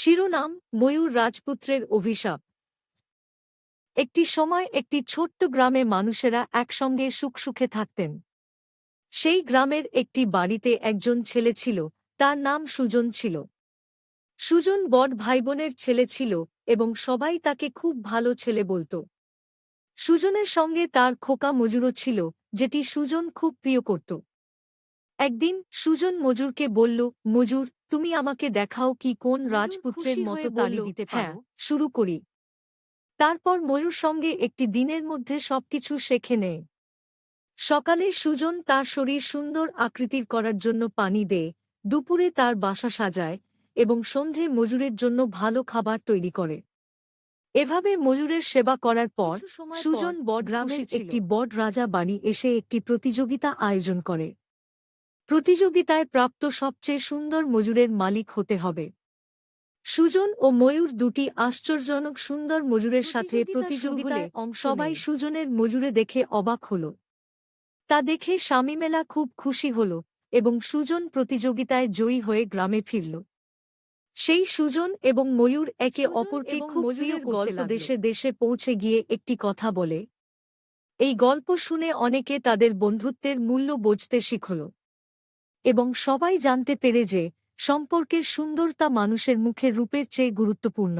শিরোনাম ময়ূর রাজপুত্রের অভিশাপ। একটি সময় একটি ছোট্ট গ্রামে মানুষেরা একসঙ্গে সুখসুখে থাকতেন। সেই গ্রামের একটি বাড়িতে একজন ছেলে ছিল, তার নাম সুজন ছিল। সুজন বড় ভাইবোনের ছেলে ছিল এবং সবাই তাকে খুব ভালো ছেলে বলত। সুজনের সঙ্গে তার খোকা মজুরও ছিল, যেটি সুজন খুব প্রিয় করত। একদিন সুজন মজুরকে বলল মজুর তুমি আমাকে দেখাও কি কোন রাজপুত্রের মতো তালি দিতে "হ্যাঁ, পারো। শুরু করি। তারপর ময়ূর সঙ্গে একটি দিনের মধ্যে সবকিছু শেখে নেয়। সকালে সুজন তার শরীর সুন্দর আকৃতির করার জন্য পানি দেয় দুপুরে তার বাসা সাজায় এবং সন্ধে মজুরের জন্য ভালো খাবার তৈরি করে। এভাবে মজুরের সেবা করার পর সুজন বড় গ্রামের একটি বড় রাজা বাড়ি এসে একটি প্রতিযোগিতা আয়োজন করে। প্রতিযোগিতায় প্রাপ্ত সবচেয়ে সুন্দর মজুরের মালিক হতে হবে। সুজন ও ময়ূর দুটি আশ্চর্যজনক সুন্দর মজুরের সাথে প্রতিযোগিতায় সবাই সুজনের মজুরে দেখে অবাক হল। তা দেখে স্বামীমেলা খুব খুশি হল এবং সুজন প্রতিযোগিতায় জয়ী হয়ে গ্রামে ফিরল। সেই সুজন এবং ময়ূর একে অপরকে খুব গল্প দেশে দেশে পৌঁছে গিয়ে একটি কথা বলে। এই গল্প শুনে অনেকে তাদের বন্ধুত্বের মূল্য বুঝতে শিখল। এবং সবাই জানতে পেরে যে সম্পর্কের সুন্দরতা মানুষের মুখের রূপের চেয়ে গুরুত্বপূর্ণ।